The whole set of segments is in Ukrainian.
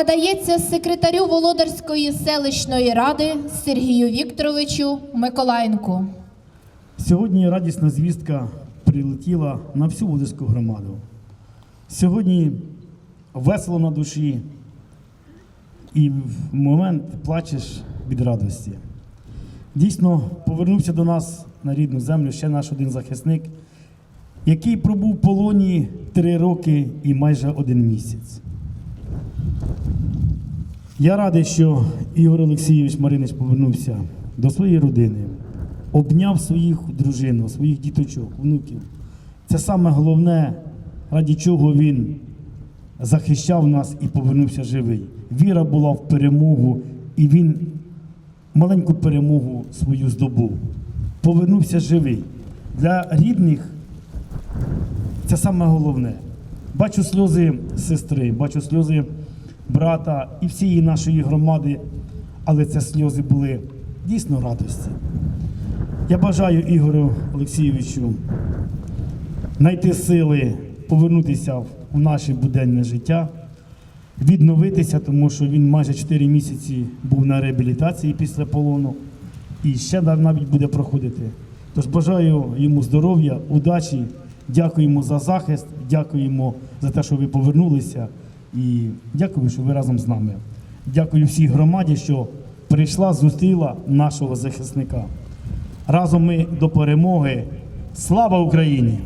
надається секретарю Володарської селищної ради Сергію Вікторовичу Миколаєнку. Сьогодні радісна звістка прилетіла на всю Волинську громаду. Сьогодні весело на душі і в момент плачеш від радості. Дійсно, повернувся до нас на рідну землю ще наш один захисник, який пробув в полоні три роки і майже один місяць. Я радий, що Ігор Олексійович Маринич повернувся до своєї родини, обняв своїх дружину, своїх діточок, внуків. Це саме головне, раді чого він захищав нас і повернувся живий. Віра була в перемогу, і він маленьку перемогу свою здобув. Повернувся живий. Для рідних це саме головне. Бачу сльози сестри, бачу сльози брата і всієї нашої громади, але це сльози були дійсно радості. Я бажаю Ігорю Олексійовичу знайти сили повернутися в наше буденне життя, відновитися, тому що він майже 4 місяці був на реабілітації після полону і ще навіть буде проходити. Тож бажаю йому здоров'я, удачі, дякуємо за захист, дякуємо за те, що ви повернулися, і дякую, що ви разом з нами. Дякую всій громаді, що прийшла, зустріла нашого захисника. Разом ми до перемоги. Слава Україні!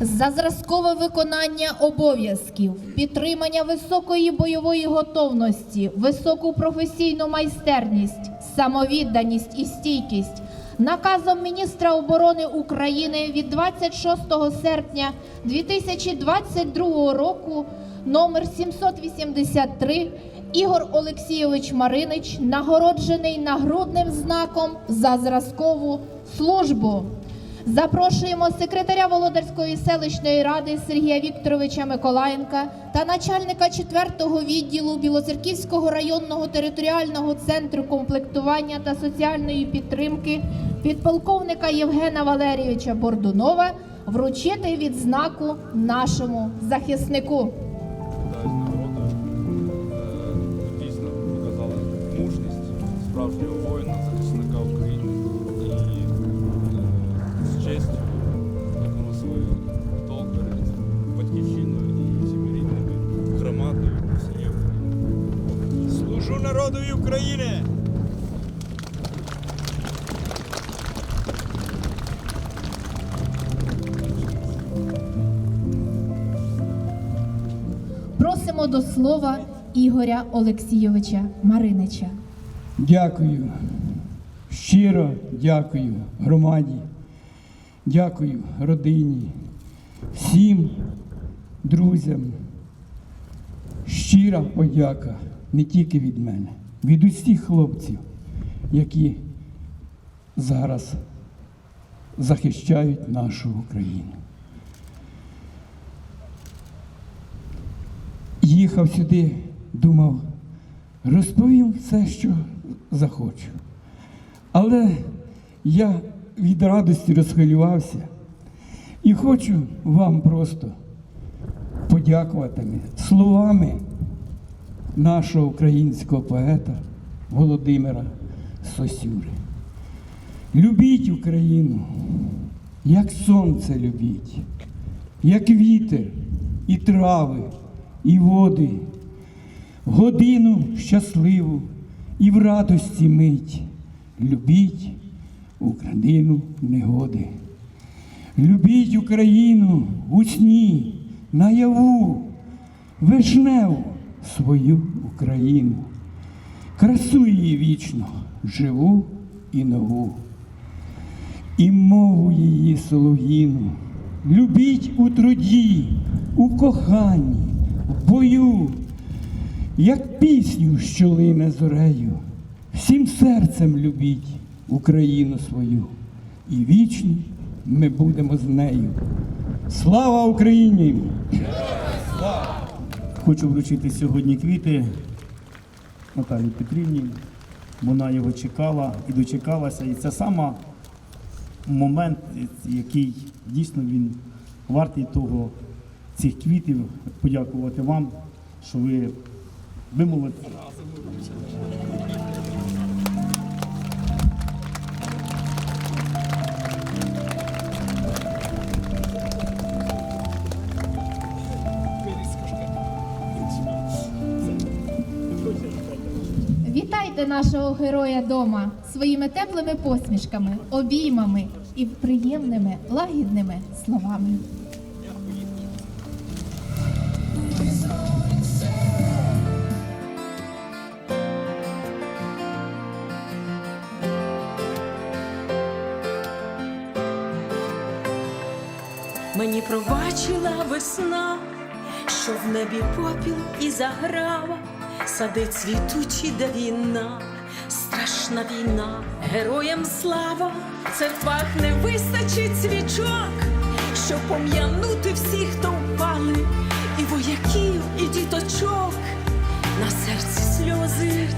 За зразкове виконання обов'язків, підтримання високої бойової готовності, високу професійну майстерність, самовідданість і стійкість наказом міністра оборони України від 26 серпня 2022 року номер 783 Ігор Олексійович Маринич нагороджений нагрудним знаком за зразкову службу. Запрошуємо секретаря Володарської селищної ради Сергія Вікторовича Миколаєнка та начальника 4-го відділу Білоцерківського районного територіального центру комплектування та соціальної підтримки підполковника Євгена Валерійовича Бордунова вручити відзнаку нашому захиснику. Е, Дійсно показали мужність справжнього воїна, народові України! Просимо до слова Ігоря Олексійовича Маринича. Дякую. Щиро дякую громаді, дякую родині, всім друзям. Щира подяка не тільки від мене, від усіх хлопців, які зараз захищають нашу Україну. Їхав сюди, думав, розповім все, що захочу. Але я від радості розхвилювався і хочу вам просто подякувати словами нашого українського поета Володимира Сосюри. Любіть Україну, як сонце любіть, як вітер і трави, і води, годину щасливу і в радості мить. Любіть Україну негоди. Любіть Україну у сні, наяву, вишневу свою Україну, красу її вічно, живу і нову, і мову її солов'їну. Любіть у труді, у коханні, в бою, як пісню, що лине зорею. Всім серцем любіть Україну свою, і вічні ми будемо з нею. Слава Україні! Хочу вручити сьогодні квіти Наталі Петрівні. Вона його чекала і дочекалася. І це саме момент, який дійсно він вартий того цих квітів. Подякувати вам, що ви вимовили. Вітайте нашого героя дома своїми теплими посмішками, обіймами і приємними лагідними словами. Мені пробачила весна, що в небі попіл і заграва, сади цвітучі, де війна, страшна війна, героям слава, в церквах не вистачить свічок, щоб пом'янути всіх, хто впали, і вояків, і діточок, на серці сльози.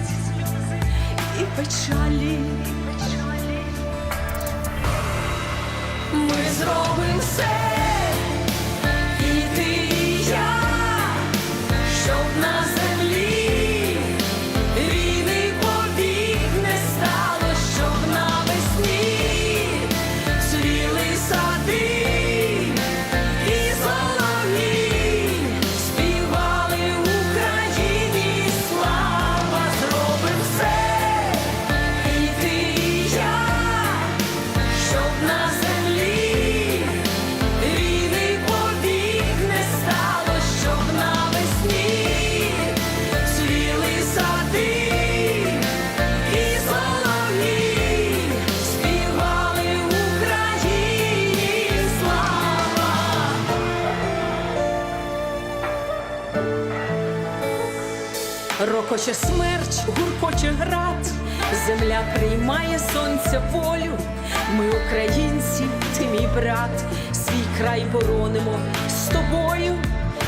І печалі. Ми зробимо все, Рокоче смерч, гуркоче град, земля приймає сонця волю. Ми, українці, ти мій брат, свій край боронимо з тобою.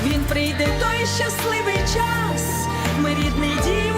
Він прийде той щасливий час. Ми рідний дім